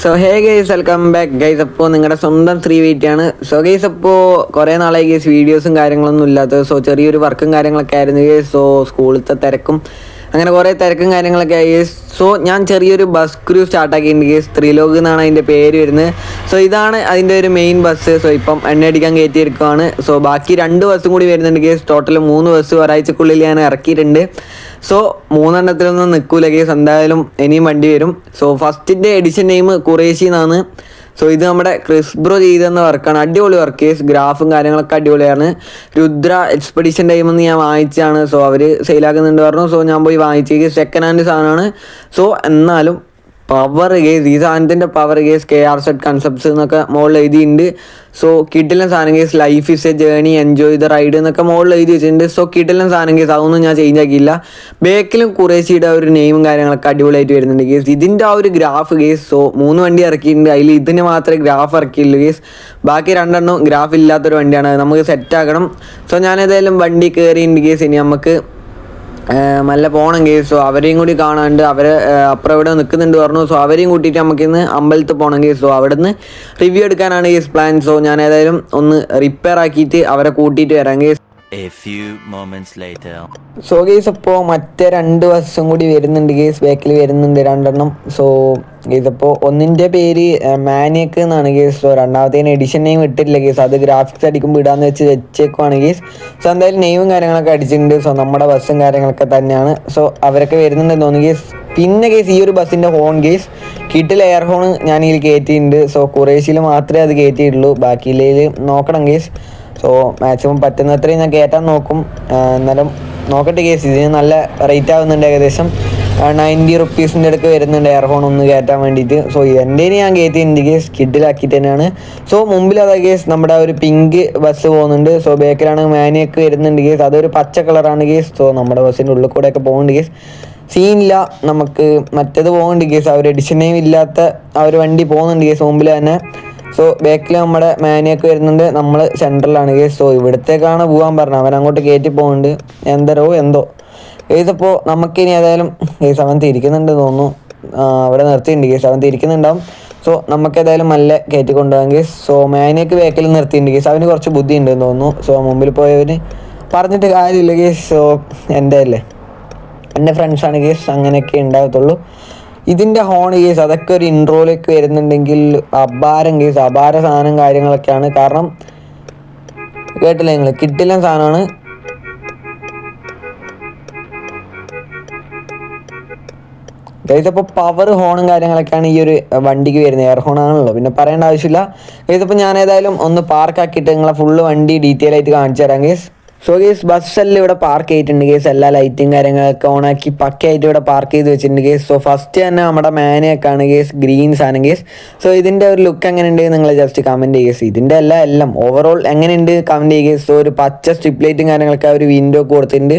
So hey guys welcome back guys അപ്പോൾ നിങ്ങളുടെ സ്വന്തം വെയിറ്റ് ആണ്. സോ ഗൈസ് അപ്പോൾ കുറേ നാളായി ഗൈസ് വീഡിയോസും കാര്യങ്ങളൊന്നും ഇല്ലാത്തത്. സോ ചെറിയൊരു വർക്കും കാര്യങ്ങളൊക്കെ ആയിരുന്നു ഗൈസ് സോ സ്കൂളിലത്തെ തിരക്കും അങ്ങനെ കുറേ തിരക്കും കാര്യങ്ങളൊക്കെ ആയി. സോ ഞാൻ ചെറിയൊരു ബസ് ക്രൂ സ്റ്റാർട്ടാക്കിയിട്ടുണ്ട് ഗൈസ് ത്രിലോക് എന്നാണ് അതിന്റെ പേര് വരുന്നത്. സോ ഇതാണ് അതിന്റെ ഒരു മെയിൻ ബസ് സോ ഇപ്പം എണ്ണ അടിക്കാൻ കയറ്റിയിരിക്കുകയാണ് സോ ബാക്കി രണ്ട് ബസ്സും കൂടി വരുന്നുണ്ട് ഗേസ് ടോട്ടൽ മൂന്ന് ബസ് ഒരാഴ്ചക്കുള്ളിൽ ഞാൻ ഇറക്കിയിട്ടുണ്ട്. സോ മൂന്നെണ്ണത്തിലൊന്നും നിൽക്കൂല കേസ് എന്തായാലും ഇനിയും വണ്ടി വരും. സോ ഫസ്റ്റിന്റെ എഡിഷൻ നെയിം കുറേശി എന്നാണ് സോ ഇത് നമ്മുടെ ക്രിസ് ബ്രോ ചെയ്തെന്ന വർക്കാണ് അടിപൊളി വർക്ക് കേസ് ഗ്രാഫും കാര്യങ്ങളൊക്കെ അടിപൊളിയാണ്. രുദ്ര എക്സ്പെഡിഷൻ ടൈം എന്ന് ഞാൻ വാങ്ങിച്ചാണ് സോ അവർ സെയിലാക്കുന്നുണ്ട് പറഞ്ഞു. സോ ഞാൻ പോയി വാങ്ങിച്ചു സെക്കൻഡ് ഹാൻഡ് സാധനമാണ്. സോ എന്നാലും പവർ ഗേസ് ഈ സാധനത്തിന്റെ power guys K R set concepts എന്നൊക്കെ മുകളിൽ എഴുതിയിട്ടുണ്ട്. സോ കിട്ടില്ല സാധനം guys life is a journey enjoy the ride എന്നൊക്കെ മുകളിൽ എഴുതി വെച്ചിട്ടുണ്ട്. സോ കിട്ടില്ല സാധനം കേസ് അതൊന്നും ഞാൻ ചേഞ്ച് ആക്കിയില്ല. ബേക്കിലും കുറേശ്ശിയുടെ ഒരു നെയിമും കാര്യങ്ങളൊക്കെ അടിപൊളിയായിട്ട് വരുന്നുണ്ട് കേസ് ഇതിന്റെ ആ ഒരു ഗ്രാഫ് കേസ് സോ മൂന്ന് വണ്ടി ഇറക്കിയിട്ടുണ്ട്. അതിൽ ഇതിന് മാത്രമേ ഗ്രാഫ് ഇറക്കിയുള്ളൂ കേസ് ബാക്കി രണ്ടെണ്ണം ഗ്രാഫ് ഇല്ലാത്തൊരു വണ്ടിയാണ്. നമുക്ക് സെറ്റ് ആക്കണം. സോ ഞാൻ ഏതായാലും വണ്ടി കയറിയിട്ടുണ്ട് കേസ് ഇനി നമുക്ക് നല്ല പോണം കേസ് സോ അവരെയും കൂടി കാണാണ്ട് അവരെ അപ്പുറം ഇവിടെ നിൽക്കുന്നുണ്ട് പറഞ്ഞു. സോ അവരെയും കൂട്ടിയിട്ട് നമുക്ക് ഇന്ന് അമ്പലത്തിൽ പോകണം കേസ് സോ അവിടെ നിന്ന് റിവ്യൂ എടുക്കാനാണ് കേസ് പ്ലാൻ സോ ഞാൻ ഏതായാലും ഒന്ന് റിപ്പയർ ആക്കിയിട്ട് അവരെ കൂട്ടിയിട്ട് വരാം. Guys A few moments later. So guys അപ്പോൾ മറ്റേ രണ്ട് ബസ്സും കൂടി വരുന്നുണ്ട് ഗേസ് ബാക്കിൽ വരുന്നുണ്ട് രണ്ടെണ്ണം. സോ ഗേസ് അപ്പോൾ ഒന്നിന്റെ പേര് മാനിയക്ക് എന്നാണ് ഗേസ് സോ രണ്ടാമത്തെ എഡിഷൻ നെയിം ഇട്ടില്ല ഗേസ് അത് ഗ്രാഫിക്സ് അടിക്കുമ്പോൾ ഇടാന്ന് വെച്ച് വെച്ചേക്കുവാണ് ഗേസ് സോ എന്തായാലും നെയിമും കാര്യങ്ങളൊക്കെ അടിച്ചിട്ടുണ്ട്. സോ നമ്മുടെ ബസ്സും കാര്യങ്ങളൊക്കെ തന്നെയാണ്. സോ അവരൊക്കെ വരുന്നുണ്ടെന്ന് തോന്നുന്നു ഗേസ് പിന്നെ ഗേസ് ഈ ഒരു ബസ്സിന്റെ ഹോൺ ഗേസ് കിട്ടിൽ എയർ ഹോൺ ഞാൻ ഇതിൽ കയറ്റിയിട്ടുണ്ട് സോ കുറേശ്ശിയിൽ മാത്രമേ അത് കയറ്റിയിട്ടുള്ളൂ ബാക്കിയില്ലേൽ നോക്കണം ഗേസ് സോ മാക്സിമം പറ്റുന്നത്രയും ഞാൻ കയറ്റാൻ നോക്കും. എന്നാലും നോക്കട്ടെ കേസ് ഇതിന് നല്ല റേറ്റ് ആവുന്നുണ്ട് ഏകദേശം. നയന്റി റുപ്പീസിന്റെ അടുക്ക് വരുന്നുണ്ട് എയർഫോൺ ഒന്ന് കയറ്റാൻ വേണ്ടിയിട്ട്. സോ എന്റെ ഞാൻ കയറ്റിയിട്ടുണ്ട് കേസ് കിഡിലാക്കി തന്നെയാണ്. സോ മുമ്പിൽ അതാ കേസ് നമ്മുടെ ഒരു പിങ്ക് ബസ് പോകുന്നുണ്ട്. സോ ബേക്കിലാണ് മാനിയൊക്കെ വരുന്നുണ്ട് കേസ് അതൊരു പച്ച കളറാണ് കേസ് സോ നമ്മുടെ ബസ്സിന്റെ ഉള്ളിൽ കൂടെയൊക്കെ പോകുന്നുണ്ട് കേസ് സീനില്ല നമുക്ക് മറ്റേത് പോകുന്നുണ്ട് കേസ് ആ ഒരു എഡിഷൻ നെയിം ഇല്ലാത്ത ആ ഒരു വണ്ടി പോകുന്നുണ്ട് കേസ് മുമ്പിൽ തന്നെ. സോ ബാക്കിൽ നമ്മുടെ മാനിയൊക്കെ വരുന്നുണ്ട്. നമ്മൾ സെൻട്രലാണ് കേസ് സോ ഇവിടത്തേക്കാണ് പോകാൻ പറഞ്ഞത്. അവൻ അങ്ങോട്ട് കയറ്റി പോകുന്നുണ്ട് എന്തരോ എന്തോ. കേസപ്പോൾ നമുക്കിനി ഏതായാലും കേസ് അവൻ തിരിക്കുന്നുണ്ട് തോന്നുന്നു. അവിടെ നിർത്തിയിട്ടുണ്ട് കേസ് അവൻ തിരിക്കുന്നുണ്ടാവും. സോ നമുക്ക് ഏതായാലും നല്ല കയറ്റി കൊണ്ടുപോകാൻ കേസ് സോ മാനിയൊക്കെ ബാക്കിൽ നിർത്തിയിട്ടുണ്ട് കേസ് അവന് കുറച്ച് ബുദ്ധി ഉണ്ട് തോന്നുന്നു. സോ മുമ്പിൽ പോയവന് പറഞ്ഞിട്ട് കാര്യമില്ല കേസ് സോ എന്റെ അല്ലേ? എന്റെ ഫ്രണ്ട്സാണ് കേസ് അങ്ങനെയൊക്കെ ഉണ്ടാകത്തുള്ളൂ. ഇതിന്റെ ഹോൺ കേസ് അതൊക്കെ ഒരു ഇൻട്രോയിലേക്ക് വരുന്നുണ്ടെങ്കിൽ അപാരം കേസ് അപാര സാധനം കാര്യങ്ങളൊക്കെയാണ്. കാരണം കേട്ടില്ല നിങ്ങൾ കിട്ടില്ല സാധനമാണ്. ഗൈസ് അപ്പോൾ പവർ ഹോണും കാര്യങ്ങളൊക്കെയാണ് ഈ ഒരു വണ്ടിക്ക് വരുന്നത്. എയർ ഹോണാണല്ലോ പിന്നെ പറയേണ്ട ആവശ്യമില്ല. ഗൈസ് അപ്പോൾ ഞാൻ ഏതായാലും ഒന്ന് പാർക്കാക്കിയിട്ട് നിങ്ങളെ ഫുള്ള് വണ്ടി ഡീറ്റെയിൽ ആയിട്ട് കാണിച്ചു തരാം ഗൈസ് സോ ഗേസ് ബസ്സെല്ലാം ഇവിടെ പാർക്ക് ചെയ്തിട്ടുണ്ട് ഗേസ് എല്ലാ ലൈറ്റും കാര്യങ്ങളൊക്കെ ഓണാക്കി പക്കയായിട്ട് ഇവിടെ പാർക്ക് ചെയ്ത് വെച്ചിട്ടുണ്ട് ഗേസ് സോ ഫസ്റ്റ് തന്നെ നമ്മുടെ മാനയൊക്കെയാണ് ഗേസ് ഗ്രീൻസ് ആണ് ഗേസ് സോ ഇതിന്റെ ഒരു ലുക്ക് എങ്ങനെ ഉണ്ട് നിങ്ങൾ ജസ്റ്റ് കമന്റ് ചെയ്യുക ഇതിന്റെ എല്ലാം എല്ലാം ഓവറോൾ എങ്ങനെയുണ്ട് കമന്റ് ചെയ്യുക സോ ഒരു പച്ച സ്ട്രിപ്പ് ലൈറ്റും കാര്യങ്ങളൊക്കെ ആ ഒരു വിൻഡോ കൊടുത്തിട്ടുണ്ട്.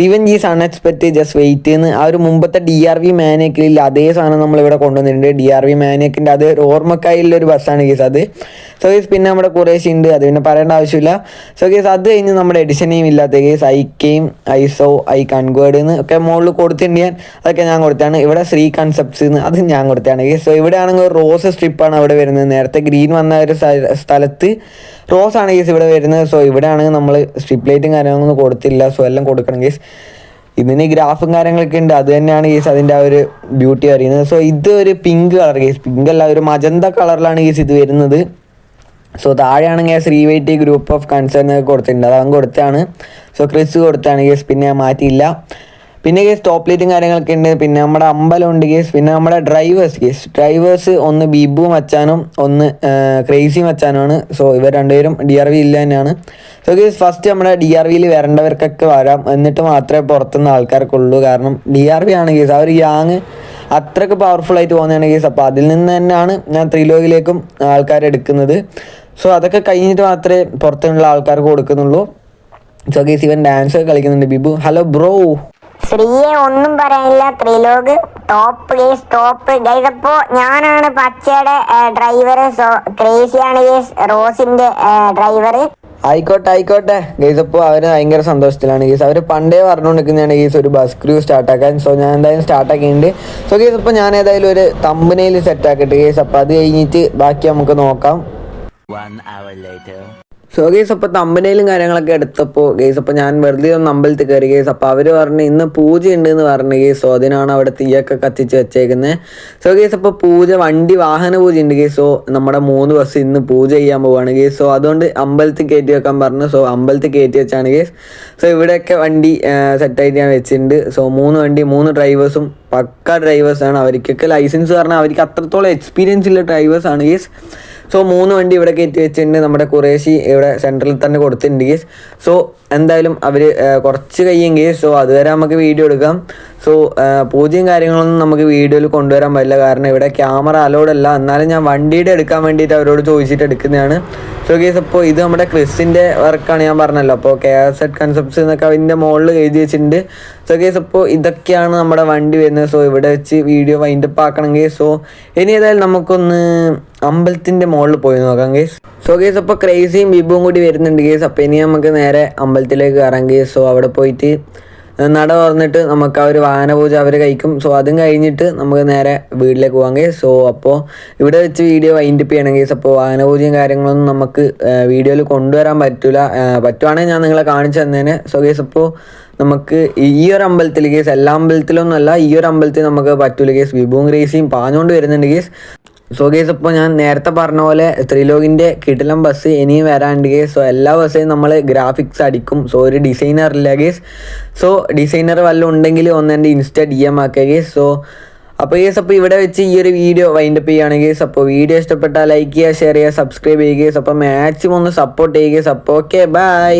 Revenge is unexpected just wait എന്ന്. ആ ഒരു മുമ്പത്തെ ഡി ആർ വി മാനേക്കിൽ അതേ സാധനം നമ്മൾ ഇവിടെ കൊണ്ടുവന്നിട്ടുണ്ട്. ഡി ആർ വി മാനേക്കിന്റെ അതേ ഒരു ഓർമ്മക്കായുള്ള ഒരു ബസ്സാണ് ഗേസ് അത്. സോ ഗേസ് പിന്നെ നമ്മുടെ കുറേശ് ഉണ്ട്. അത് പിന്നെ പറയേണ്ട ആവശ്യമില്ല. സോ ഗേസ് അത് കഴിഞ്ഞ് നമ്മുടെ എഡിഷനെയും ഇല്ലാത്ത കേസ് ഐക്കെയും ഐസോ ഐ കൺവേർഡ് എന്ന് ഒക്കെ മുകളിൽ കൊടുത്തിട്ടുണ്ട് ഞാൻ. അതൊക്കെ ഞാൻ കൊടുത്താണ് ഇവിടെ ശ്രീ കൺസെപ്റ്റ്സ് എന്ന് അത് ഞാൻ കൊടുത്താണ് കേസ് സോ ഇവിടെ ആണെങ്കിൽ റോസ് സ്ട്രിപ്പാണ് അവിടെ വരുന്നത്. നേരത്തെ ഗ്രീൻ വന്ന ഒരു സ്ഥലത്ത് റോസ് ആണ് കേസ് ഇവിടെ വരുന്നത്. സോ ഇവിടെ ആണെങ്കിൽ നമ്മൾ സ്ട്രിപ്പ് ലൈറ്റും കാര്യങ്ങളൊന്നും കൊടുത്തില്ല. സോ എല്ലാം കൊടുക്കണം കേസ് ഇതിന് ഗ്രാഫും കാര്യങ്ങളൊക്കെ ഉണ്ട്. അത് തന്നെയാണ് കേസ് അതിന്റെ ആ ഒരു ബ്യൂട്ടി അറിയുന്നത്. സോ ഇത് ഒരു പിങ്ക് കളർ കേസ് പിങ്ക് അല്ല ഒരു മജന്ത കളറിലാണ് കേസ് ഇത് വരുന്നത്. സോ താഴെയാണെങ്കിൽ ശ്രീ വൈറ്റി ഗ്രൂപ്പ് ഓഫ് കൺസേൺ കൊടുത്തിട്ടുണ്ട്. അത് അവൻ കൊടുത്താണ് സോ ക്രിസ് കൊടുത്താണ് കേസ് പിന്നെ മാറ്റിയില്ല. പിന്നെ ഗേസ് ടോപ്പ് ലൈറ്റും കാര്യങ്ങളൊക്കെ ഉണ്ട്. പിന്നെ നമ്മുടെ അമ്പലം ഉണ്ട് കേസ് പിന്നെ നമ്മുടെ ഡ്രൈവേഴ്സ് ഗേസ് ഡ്രൈവേഴ്സ് ഒന്ന് ബീബു മച്ചാനും ഒന്ന് ക്രേസി മച്ചാനുമാണ്. സോ ഇവർ രണ്ടുപേരും ഡി ആർ വി ഇല്ല തന്നെയാണ്. സോ ഗേസ് ഫസ്റ്റ് നമ്മുടെ ഡി ആർ വിയിൽ വരേണ്ടവർക്കൊക്കെ വരാം. എന്നിട്ട് മാത്രമേ പുറത്തുനിന്ന് ആൾക്കാർക്കുള്ളൂ. കാരണം ഡി ആർ വി ആണ് ഗേസ് ആ ഒരു യാങ് അത്രയ്ക്ക് പവർഫുൾ ആയിട്ട് പോകുന്നതാണ് കേസ് അപ്പോൾ അതിൽ നിന്ന് തന്നെയാണ് ഞാൻ ത്രിലോകിലേക്കും ആൾക്കാർ എടുക്കുന്നത്. സോ അതൊക്കെ കഴിഞ്ഞിട്ട് മാത്രമേ പുറത്തുള്ള ആൾക്കാർക്ക് കൊടുക്കുന്നുള്ളൂ. സോ ഗേസ് ഇവൻ ഡാൻസ് ഒക്കെ കളിക്കുന്നുണ്ട് ബിബു. ഹലോ ബ്രോ സ്ത്രീയെ ഒന്നും പറയാനില്ല. Trilok top guys top guys അപ്പോ ഞാനാണ് പച്ചയുടെ ഡ്രൈവർ സോ ക്രേസിയാണ് ഗേസ് റോസിന്റെ ഡ്രൈവർ ആയിക്കോട്ടെ ആയിക്കോട്ടെ. ഗൈസ് അപ്പോൾ അവർ ഭയങ്കര സന്തോഷത്തിലാണ് ഗീസ് അവർ പണ്ടേ പറഞ്ഞുകൊണ്ടിരിക്കുന്നതാണ് ഗീസ് ഒരു ബസ് ക്രൂ സ്റ്റാർട്ട് ആക്കാൻ. സോ ഞാൻ എന്തായാലും സ്റ്റാർട്ട് സ്റ്റാർട്ടാക്കിയിട്ടുണ്ട് സോ ഗീസ് അപ്പോൾ ഞാൻ ഏതായാലും ഒരു തമ്പനയിൽ സെറ്റ് ആക്കിയിട്ട് ഗീസ് അപ്പോൾ അത് കഴിഞ്ഞിട്ട് ബാക്കി നമുക്ക് നോക്കാം. സോ ഗേസ് അപ്പോൾ തമ്പനയിലും കാര്യങ്ങളൊക്കെ എടുത്തപ്പോൾ ഗേസ് അപ്പോൾ ഞാൻ വെറുതെ ഒന്ന് അമ്പലത്തിൽ കയറി ഗേസ് അപ്പോൾ അവർ പറഞ്ഞ് ഇന്ന് പൂജ ഉണ്ട് എന്ന് പറഞ്ഞു ഗേസ് സോ അതിനാണ് അവിടെ തീയൊക്കെ കത്തിച്ച് വെച്ചേക്കുന്നത് സോ ഗേസ് അപ്പോൾ പൂജ വണ്ടി വാഹന പൂജ ഉണ്ട് ഗേസ് സോ നമ്മുടെ മൂന്ന് ബസ് ഇന്ന് പൂജ ചെയ്യാൻ പോവാണ് ഗേസ് സോ അതുകൊണ്ട് അമ്പലത്തിൽ കയറ്റി വെക്കാൻ പറഞ്ഞു സോ അമ്പലത്തിൽ കയറ്റി വെച്ചാണ് ഗേസ് സോ ഇവിടെയൊക്കെ വണ്ടി സെറ്റായിട്ട് ഞാൻ വെച്ചിട്ടുണ്ട്. സോ മൂന്ന് വണ്ടി മൂന്ന് ഡ്രൈവേഴ്സും പക്ക ഡ്രൈവേഴ്സാണ് അവർക്കൊക്കെ ലൈസൻസ് പറഞ്ഞാൽ അവർക്ക് അത്രത്തോളം എക്സ്പീരിയൻസ് ഉള്ള ഡ്രൈവേഴ്സാണ് ഗേസ് സോ മൂന്ന് വണ്ടി ഇവിടെ കയറ്റി വെച്ചിട്ടുണ്ട് നമ്മുടെ കുറേശ്ശി ഇവിടെ സെൻട്രലിൽ തന്നെ കൊടുത്തിട്ടുണ്ട് സോ എന്തായാലും അവർ കുറച്ച് കഴിയും സോ അതുവരെ നമുക്ക് വീഡിയോ എടുക്കാം. സോ പൂജയും കാര്യങ്ങളൊന്നും നമുക്ക് വീഡിയോയിൽ കൊണ്ടുവരാൻ പറ്റില്ല. കാരണം ഇവിടെ ക്യാമറ അലോഡ് അല്ല. എന്നാലും ഞാൻ വണ്ടിയുടെ എടുക്കാൻ വേണ്ടിയിട്ട് അവരോട് ചോദിച്ചിട്ട് എടുക്കുന്നതാണ്. സോ കേസ് അപ്പോൾ ഇത് നമ്മുടെ ക്രിസിന്റെ വർക്കാണ് ഞാൻ പറഞ്ഞല്ലോ. അപ്പോൾ കെ എസ് എഡ് കൺസെപ്റ്റ്സ് എന്നൊക്കെ അതിന്റെ മുകളിൽ എഴുതി വെച്ചിട്ടുണ്ട്. സോ കേസ് അപ്പോൾ ഇതൊക്കെയാണ് നമ്മുടെ വണ്ടി വരുന്നത്. സോ ഇവിടെ വെച്ച് വീഡിയോ വൈൻഡപ്പ് ആക്കണമെങ്കിൽ സോ ഇനി ഏതായാലും നമുക്കൊന്ന് അമ്പലത്തിന്റെ മുകളിൽ പോയി നോക്കാം കേസ് സോ കേസ് അപ്പോൾ ക്രേസിയും ബിബുവും കൂടി വരുന്നുണ്ട് കേസ് അപ്പോൾ ഇനി നമുക്ക് നേരെ അമ്പലത്തിലേക്ക് കയറാം കേസ് സോ അവിടെ പോയിട്ട് നട തുറന്നിട്ട് നമുക്ക് ആ ഒരു വാഹനപൂജ അവർ കഴിക്കും. സോ അതും കഴിഞ്ഞിട്ട് നമുക്ക് നേരെ വീട്ടിലേക്ക് പോകാം ഗേസ് സോ അപ്പോൾ ഇവിടെ വെച്ച് വീഡിയോ വൈൻഡപ്പ് ചെയ്യണം ഗേസ് അപ്പോൾ വാഹനപൂജയും കാര്യങ്ങളൊന്നും നമുക്ക് വീഡിയോയിൽ കൊണ്ടുവരാൻ പറ്റില്ല പറ്റുവാണെങ്കിൽ ഞാൻ നിങ്ങളെ കാണിച്ചു തന്നേനെ. സോ ഗേസ് അപ്പോൾ നമുക്ക് ഈ ഒരു അമ്പലത്തിൽ കേസ് എല്ലാ അമ്പലത്തിലൊന്നും അല്ല ഈ ഒരു അമ്പലത്തിൽ നമുക്ക് പറ്റൂല കേസ് വിഭവം ഗ്രേസിയും പാഞ്ഞുകൊണ്ട് വരുന്നുണ്ട് കേസ് സോ ഗേസ് ഇപ്പോൾ ഞാൻ നേരത്തെ പറഞ്ഞ പോലെ ത്രിലോകിന്റെ കിടിലം ബസ് ഇനിയും വരാണ്ട് ഗേസ് സോ എല്ലാ ബസ്സേയും നമ്മൾ ഗ്രാഫിക്സ് അടിക്കും. സോ ഒരു ഡിസൈനർ ഇല്ല ഗേസ് സോ ഡിസൈനർ വല്ലതും ഉണ്ടെങ്കിൽ ഒന്ന് എന്റെ ഇൻസ്റ്റ ഡി എം ആക്കുക ഗേസ് സോ അപ്പോൾ ഗേസ് അപ്പോൾ ഇവിടെ വെച്ച് ഈ ഒരു വീഡിയോ വൈൻഡപ്പ് ചെയ്യുകയാണ് ഗേസ് അപ്പോൾ വീഡിയോ ഇഷ്ടപ്പെട്ടാൽ ലൈക്ക് ചെയ്യുക ഷെയർ ചെയ്യുക സബ്സ്ക്രൈബ് ചെയ്യുക അപ്പോൾ മാക്സിമം ഒന്ന് സപ്പോർട്ട് ചെയ്യുക അപ്പോൾ ഓക്കെ ബൈ